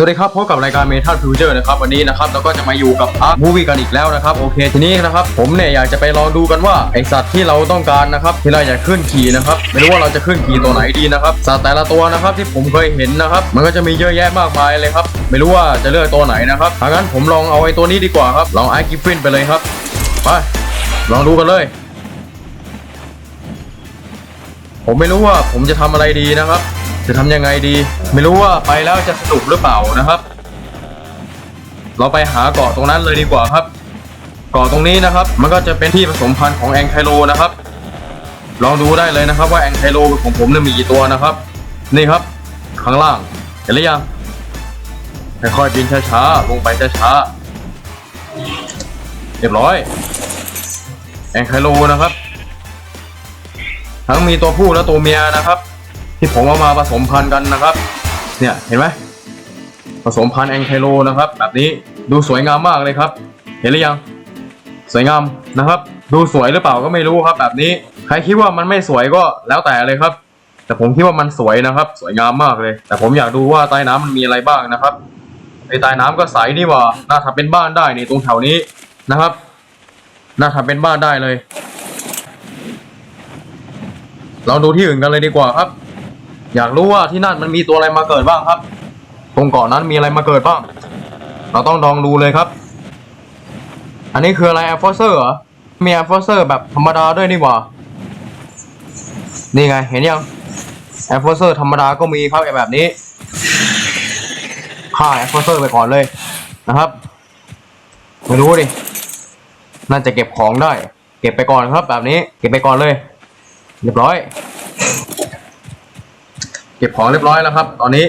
สวัสดีครับพบกับรายการเมทัลฟิวเจอร์นะครับวันนี้นะครับเราก็จะมาอยู่กับอาร์คมูวี่กันอีกแล้วนะครับโอเคทีนี้นะครับผมเนี่ยอยากจะไปลองดูกันว่าไอสัตว์ที่เราต้องการนะครับที่เราอยากขึ้นขี่นะครับไม่รู้ว่าเราจะขึ้นขี่ตัวไหนดีนะครับสัตว์แต่ละตัวนะครับที่ผมเคยเห็นนะครับมันก็จะมีเยอะแยะมากมายเลยครับไม่รู้ว่าจะเลือกตัวไหนนะครับถ้างั้นผมลองเอาไอตัวนี้ดีกว่าครับลองไอกิฟฟินไปเลยครับไปลองดูกันเลยผมไม่รู้ว่าผมจะทำอะไรดีนะครับ จะทำยังไงดี ไม่รู้ว่าไปแล้วจะสนุกหรือเปล่านะครับ เราไปหาเกาะตรงนั้นเลยดีกว่าครับ เกาะตรงนี้นะครับ มันก็จะเป็นที่ผสมพันธุ์ของแองไคโลนะครับ ลองดูได้เลยนะครับว่าแองไคโลของผมเนี่ยมีกี่ตัวนะครับ นี่ครับ ข้างล่างเห็นหรือยังค่อยๆบินช้าๆลงไปช้าๆเรียบร้อย แองไคโลนะครับ ทั้งมีตัวผู้และตัวเมียนะครับ ที่ผมเอามาผสมพันธุ์กันนะครับ เนี่ยเห็นไหมผสมพันธุ์แองไคโลนะครับ แบบนี้ดูสวยงามมากเลยครับ เห็นหรือยัง สวยงามนะครับ ดูสวยหรือเปล่าก็ไม่รู้ครับ แบบนี้ใครคิดว่ามันไม่สวยก็แล้วแต่เลยครับ แต่ผมคิดว่ามันสวยนะครับ สวยงามมากเลย แต่ผมอยากดูว่าใต้น้ำมันมีอะไรบ้างนะครับไอใต้น้ำก็ใสนี่หว่าน่าทำเป็นบ้านได้นี่ตรงแถวนี้นะครับ น่าทำเป็นบ้านได้เลย เราดูที่อื่นกันเลยดีกว่าครับ อยากรู้ว่าที่นั่นมันมีตัวอะไรมาเกิดบ้างครับ ตรงเกาะนั้นมีอะไรมาเกิดบ้าง เราต้องลองดูเลยครับ อันนี้คืออะไรแอฟฟอเซอร์เหรอ มีแอฟฟอเซอร์แบบธรรมดาด้วยนี่หว่า นี่ไงเห็นยังแอฟฟอเซอร์ธรรมดาก็มีครับแบบนี้ฆ่าแอฟฟอเซอร์ไปก่อนเลยนะครับไม่รู้ดิ น่าจะเก็บของได้ เก็บไปก่อนครับแบบนี้ เก็บไปก่อนเลย เรียบร้อย เก็บของเรียบร้อยแล้วครับ ตอนนี้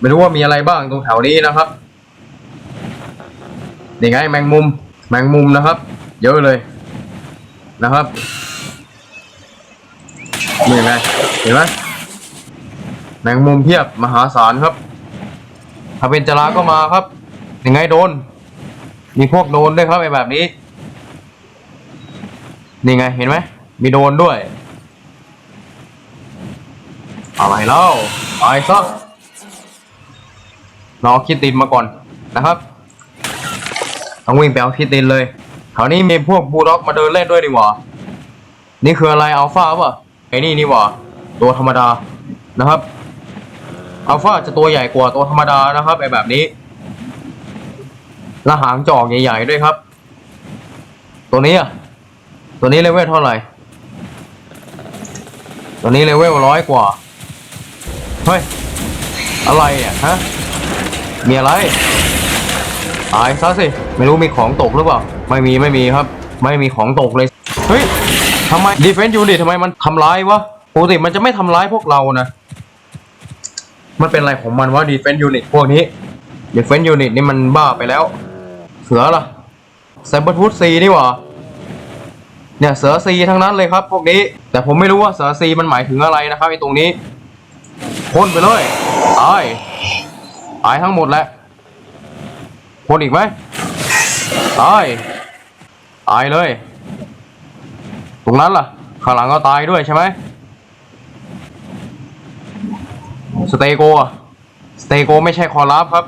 ไม่รู้ว่ามีอะไรบ้างตรงแถวนี้นะครับนี่ไงแมงมุม แมงมุมนะครับ เยอะเลยนะครับนี่ไงเห็นไหมแมงมุมเพียบมหาศาลครับ ถ้าเป็นจราก็มาครับยังไงโดน มีพวกโดนด้วยครับไอ้แบบนี้ นี่ไงเห็นไหมมีโดนด้วย อะไรเล่าตายซะรอคิดตินมาก่อนนะครับต้องวิ่งไปเอาคิดตินเลยแถวนี้มีพวกบูด็อกมาเดินเล่นด้วยดีกว่า นี่คืออะไรอัลฟาป่ะไอ้นี่นี่ว่า ตัวธรรมดานะครับอัลฟาจะตัวใหญ่กว่าตัวธรรมดานะครับไอแบบนี้และหางจอกใหญ่ๆด้วยครับ ตัวนี้อะ ตัวนี้เลเวลเท่าไหร่ ตัวนี้เลเวลร้อยกว่า เฮ้ย อะไรเนี่ยฮะ มีอะไร ตายซะสิ ไม่รู้มีของตกหรือเปล่า ไม่มีไม่มีครับ ไม่มีของตกเลย เฮ้ยทำไมดีเฟน s ์ยูนิตทำไมมันทำร้ายวะ ปกติมันจะไม่ทำร้ายพวกเรานะ มันเป็นอะไรของมันวะดีเฟน s ์ยูนิตพวกนี้ดีเฟน s ์ยูนิตนี่มันบ้าไปแล้ว เสือล่ะไซเบอร์ทูธซีนี่หว่าเนี่ยเสือซีทั้งนั้นเลยครับพวกนี้ แต่ผมไม่รู้ว่าเสือซีมันหมายถึงอะไรนะครับไอ้ตรงนี้ พ่นไปเลยตายตายทั้งหมดแหละพ่นอีกไหมตายตายเลย ตรงนั้นล่ะ ข้างหลังก็ตายด้วยใช่ไหมสเตโกสเตโกไม่ใช่คอรับครับ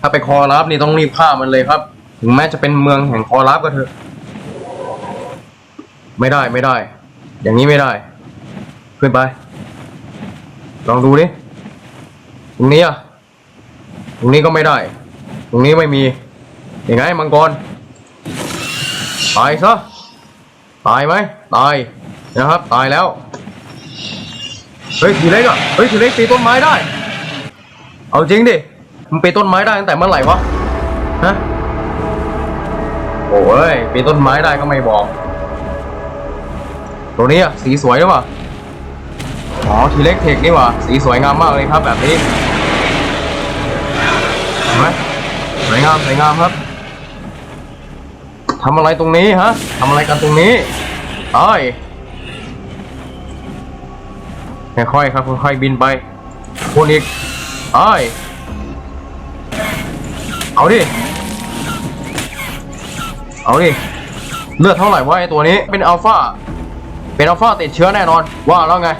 ถ้าไปคอรับนี่ต้องรีบฆ่ามันเลยครับ ถึงแม้จะเป็นเมืองแห่งคอรับก็เถอะ ไม่ได้ไม่ได้ อย่างนี้ไม่ได้ ขึ้นไป ลองดูดิตรงนี้อะตรงนี้ก็ไม่ได้ ตรงนี้ไม่มียังไงมังกรตายซะตายไหมตายนะครับ ตายแล้วเฮ้ยทีเล็กอะเฮ้ยทีเล็กปีต้นไม้ได้ เอาจริงดิมันปีต้นไม้ได้ตั้งแต่เมื่อไหร่วะฮะโอ้ยปีต้นไม้ได้ก็ไม่บอก ตัวนี้อะสีสวยหรือเปล่า อ๋อทีเล็กเทคนี่หว่าสีสวยงามมากเลยครับแบบนี้เห็นไหมสวยงามสวยงามครับทำอะไรตรงนี้ฮะทำอะไรกันตรงนี้ไอ้ยค่อยๆครับค่อยๆบินไปพูนอีกไอ้ยเอาดิ เอาดิ เลือดเท่าไหร่วะไอตัวนี้ เป็นอัลฟาเป็นอัลฟาติดเชื้อแน่นอน ว่าแล้วไง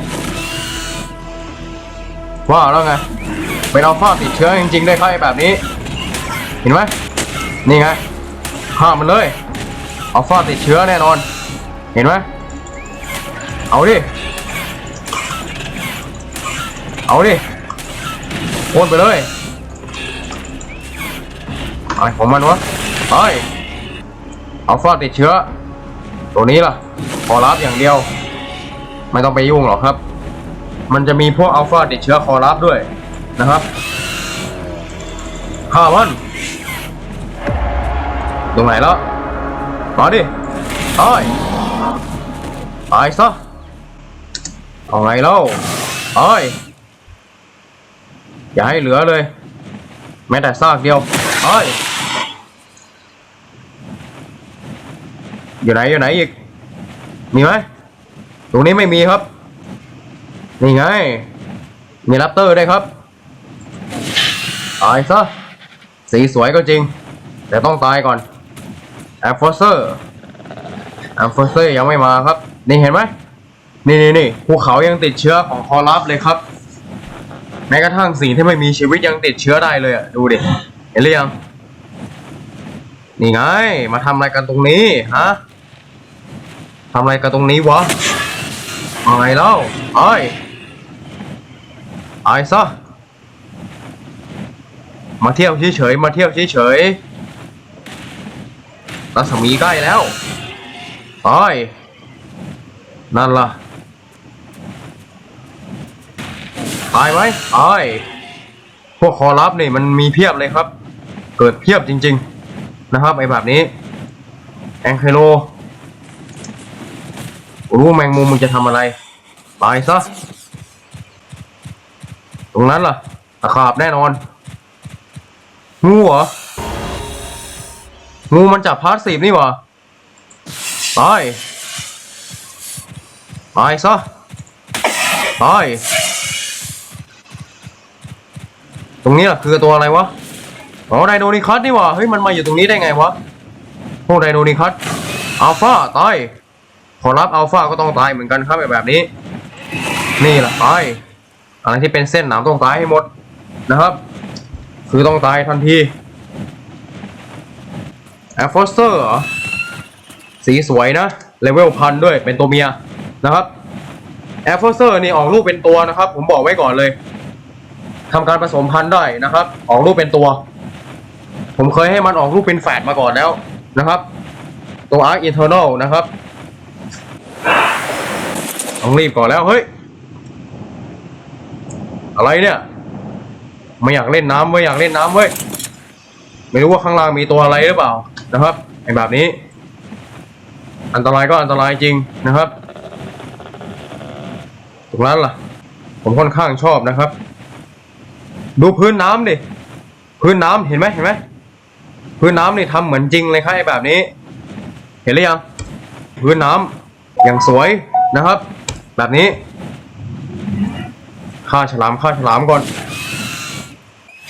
ว่าแล้วไงเป็นอัลฟาติดเชื้อจริงๆได้ครับไอ้แบบนี้ เห็นไหมนี่ไงห้ามมันเลยอัลฟาติดเชื้อแน่นอน เห็นไหมเอาดิเอาดิโอนไปเลยอะไรของมันวะไอ้อัลฟาติดเชื้อ ตัวนี้ล่ะขอรับอย่างเดียว ไม่ต้องไปยุ่งหรอกครับ มันจะมีพวกอัลฟาติดเชื้อคอรับด้วยนะครับฆ่ามัน ตรงไหนแล้ว มาดิตายตายซะเอาไงเล่าตายอย่าให้เหลือเลย แม้แต่ซากเดียวตายอยู่ไหนอยู่ไหนอีก มีไหมตรงนี้ไม่มีครับ นี่ไงมีแรปเตอร์ได้ครับ ตายซะ สีสวยก็จริง แต่ต้องตายก่อนแอมฟอสเซอร์แอมฟอสเซอร์ยังไม่มาครับ นี่เห็นไหม นี่นี่นี่ภูเขายังติดเชื้อของคอรับเลยครับ แม้กระทั่งสิ่งที่ไม่มีชีวิตยังติดเชื้อได้เลยอะ ดูดิ เห็นหรือยัง นี่ไง มาทำอะไรกันตรงนี้ฮะทำอะไรกันตรงนี้วะอาไงเล่าไอ้ ไอ้ซะมาเที่ยวเฉยๆมาเที่ยวเฉยๆรัศมีใกล้แล้วไอ้นั่นล่ะตายไหมไอ้พวกคอรับนี่มันมีเพียบเลยครับ เกิดเพียบจริง ๆ นะครับไอ้แบบนี้แองเคโลรู้แมงมุมมึงจะทำอะไร ตายซะ ตรงนั้นล่ะตะขาบแน่นอน งูเหรอ งูมันจับพาร์ทสีบนี่หว่าตายตายซะตายตรงนี้ล่ะคือตัวอะไรวะ อ๋อไดโนนิคัสนี่หว่า เฮ้ยมันมาอยู่ตรงนี้ได้ไงวะ พวกไดโนนิคัสอัลฟาตาย ขอรับอัลฟาก็ต้องตายเหมือนกันครับแบบนี้ นี่แหละตาย อะไรที่เป็นเส้นหนามต้องตายให้หมดนะครับ คือต้องตายทันทีแอฟฟอสเตอร์เหรอ สีสวยนะเลเวลพันด้วยเป็นตัวเมียนะครับแอฟฟอสเตอร์นี่ออกลูกเป็นตัวนะครับ ผมบอกไว้ก่อนเลยทำการผสมพันธุ์ได้นะครับ ออกลูกเป็นตัว ผมเคยให้มันออกลูกเป็นแฝดมาก่อนแล้วนะครับ ตัวอาร์คอินเทอร์นลนะครับต้องรีบก่อนแล้วเฮ้ย อะไรเนี่ย ไม่อยากเล่นน้ำไม่อยากเล่นน้ำเว้ยไม่รู้ว่าข้างล่างมีตัวอะไรหรือเปล่านะครับไอ้แบบนี้ อันตรายก็อันตรายจริงนะครับตรงนั้นล่ะ ผมค่อนข้างชอบนะครับ ดูพื้นน้ำดิพื้นน้ำเห็นไหมเห็นไหมพื้นน้ำนี่ทำเหมือนจริงเลยครับไอ้แบบนี้ เห็นหรือยังพื้นน้ำอย่างสวยนะครับ แบบนี้ ฆ่าฉลามฆ่าฉลามก่อน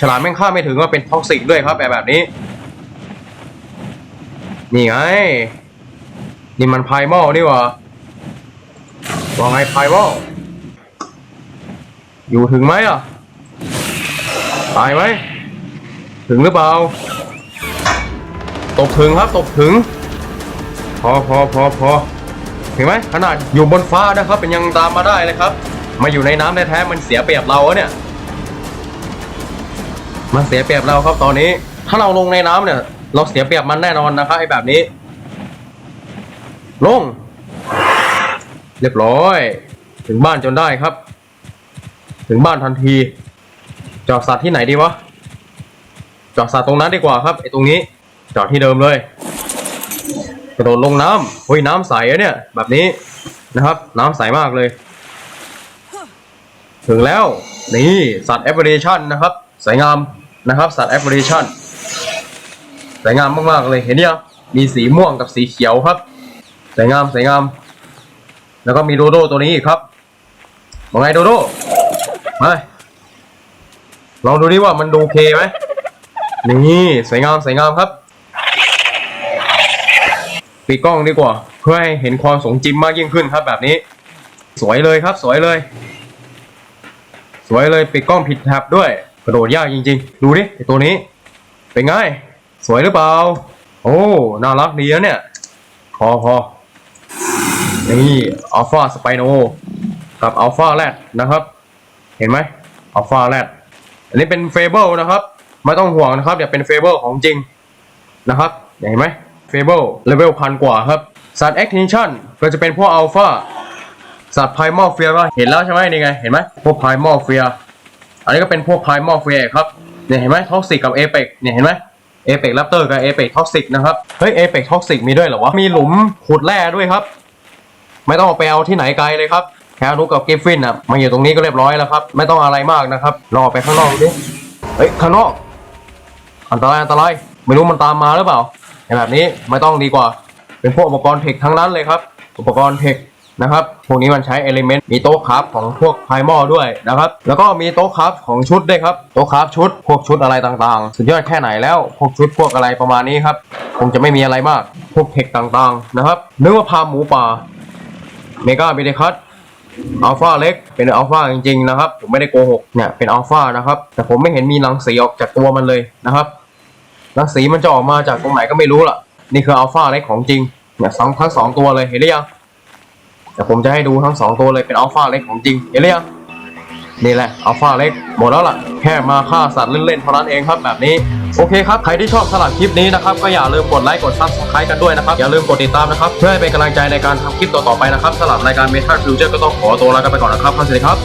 ฉลามแม่งฆ่าไม่ถึงว่าเป็นท็อกซิกด้วยครับแบบแบบนี้ นี่ไง นี่มันไพมอลนี่ว่าว่าไงไพมอลอยู่ถึงไหมอะ ตายไหม ถึงหรือเปล่า ตกถึงครับตกถึง พอพอพอพอเห็นไหมขนาดอยู่บนฟ้านะครับ เป็นยังตามมาได้เลยครับ มาอยู่ในน้ำแท้ๆมันเสียเปรียบเราเนี่ย มันเสียเปรียบเราครับตอนนี้ ถ้าเราลงในน้ำเนี่ย เราเสียเปรียบมันแน่นอนนะครับไอ้แบบนี้ ลง เรียบร้อย ถึงบ้านจนได้ครับ ถึงบ้านทันที จอดสัตว์ที่ไหนดีวะจอดสัตว์ตรงนั้นดีกว่าครับไอ้ตรงนี้ จอดที่เดิมเลยกระโดดลงน้ำเฮ้ยน้ำใสอะเนี่ย แบบนี้นะครับ น้ำใสมากเลย ถึงแล้วนี่สัตว์แอปเปิลชันนะครับสวยงามนะครับ สัตว์แอปเปิลชันสวยงามมากๆเลยเห็นยังมีสีม่วงกับสีเขียวครับสวยงามสวยงาม แล้วก็มีโดโดตัวนี้ครับว่าไงโดโดมาลองดูดิว่ามันดูเคไหมนี่สวยงามสวยงามครับปิดกล้องดีกว่า เพื่อให้เห็นความสงจริงมากยิ่งขึ้นครับแบบนี้ สวยเลยครับสวยเลย วยเลยปิดกล้องผิดแท็บด้วย กระโดดยากจริงๆ ดูดิไอตัวนี้ เป็นไง สวยหรือเปล่า โอ้ น่ารักดีนะเนี่ย พอพอนี่อัลฟาสไปโนกับอัลฟาแรดนะครับ เห็นไหมอัลฟาแรดอันนี้เป็นเฟเบิลนะครับไม่ต้องห่วงนะครับอย่าเป็นเฟเบิลของจริงนะครับเห็นไหมเฟเบิลเลเวลพันกว่าครับสัตว์แอคทิชั่นก็จะเป็นพวกอัลฟา สัตว์ไพมอเฟียก็เห็นแล้วใช่ไหมนี่ไงเห็นไหมพวกไพมอเฟีย อันนี้ก็เป็นพวกไพมอเฟียครับเนี่ยเห็นไหมท็อกซิกกับเอเปกเนี่ยเห็นไหมเอเปกแรปเตอร์กับเอเปกท็อกซิกนะครับเฮ้ยเอเปกท็อกซิกมีด้วยเหรอวะมีหลุมขุดแร่ด้วยครับ ไม่ต้องไปเอาที่ไหนไกลเลยครับแคนุกกับกิฟฟินอะมาอยู่ตรงนี้ก็เรียบร้อยแล้วครับไม่ต้องอะไรมากนะครับรอไปข้างนอกดิเฮ้ยข้างนอกอันตรายอันตรายไม่รู้มันตามมาหรือเปล่าแบบนี้ไม่ต้องดีกว่า เป็นพวกอุปกรณ์เทคทั้งนั้นเลยครับ อุปกรณ์เทค นะครับ พวกนี้มันใช้เอลิเมนต์มีโต๊ะคราฟของพวกไพมอลด้วยนะครับ แล้วก็มีโต๊ะคราฟของชุดด้วยครับ โต๊ะคราฟชุด พวกชุดอะไรต่างๆ สุดยอดแค่ไหนแล้ว พวกชุดพวกอะไรประมาณนี้ครับ คงจะไม่มีอะไรมาก พวกเทคต่างๆนะครับ นึกว่าพาหมูป่า เมกาเบเดคัตอัลฟาเล็กเป็นอัลฟาจริงๆนะครับ ผมไม่ได้โกหกเนี่ยเป็นอัลฟานะครับ แต่ผมไม่เห็นมีรังสีออกจากตัวมันเลยนะครับ รังสีมันจะออกมาจากตรงไหนก็ไม่รู้ล่ะ นี่คืออัลฟาเล็กของจริงเนี่ยทั้งทั้งสองตัวเลยเห็นหรือยัง เดี๋ยวผมจะให้ดูทั้งสองตัวเลยเป็นอัลฟาเล็กของจริงเห็นหรือยังนี่แหละอัลฟาเล็กหมดแล้วล่ะ แค่มาฆ่าสัตว์เล่นๆเท่านั้นเองครับแบบนี้ โอเคครับ ใครที่ชอบสลับคลิปนี้นะครับ ก็อย่าลืมกดไลค์กดซับสไครต์กันด้วยนะครับ อย่าลืมกดติดตามนะครับ เพื่อให้เป็นกำลังใจในการทำคลิปต่อๆไปนะครับสลับรายการเมทัลฟิวเจอร์ก็ต้องขอตัวลากันไปก่อนนะครับสวัสดีครับ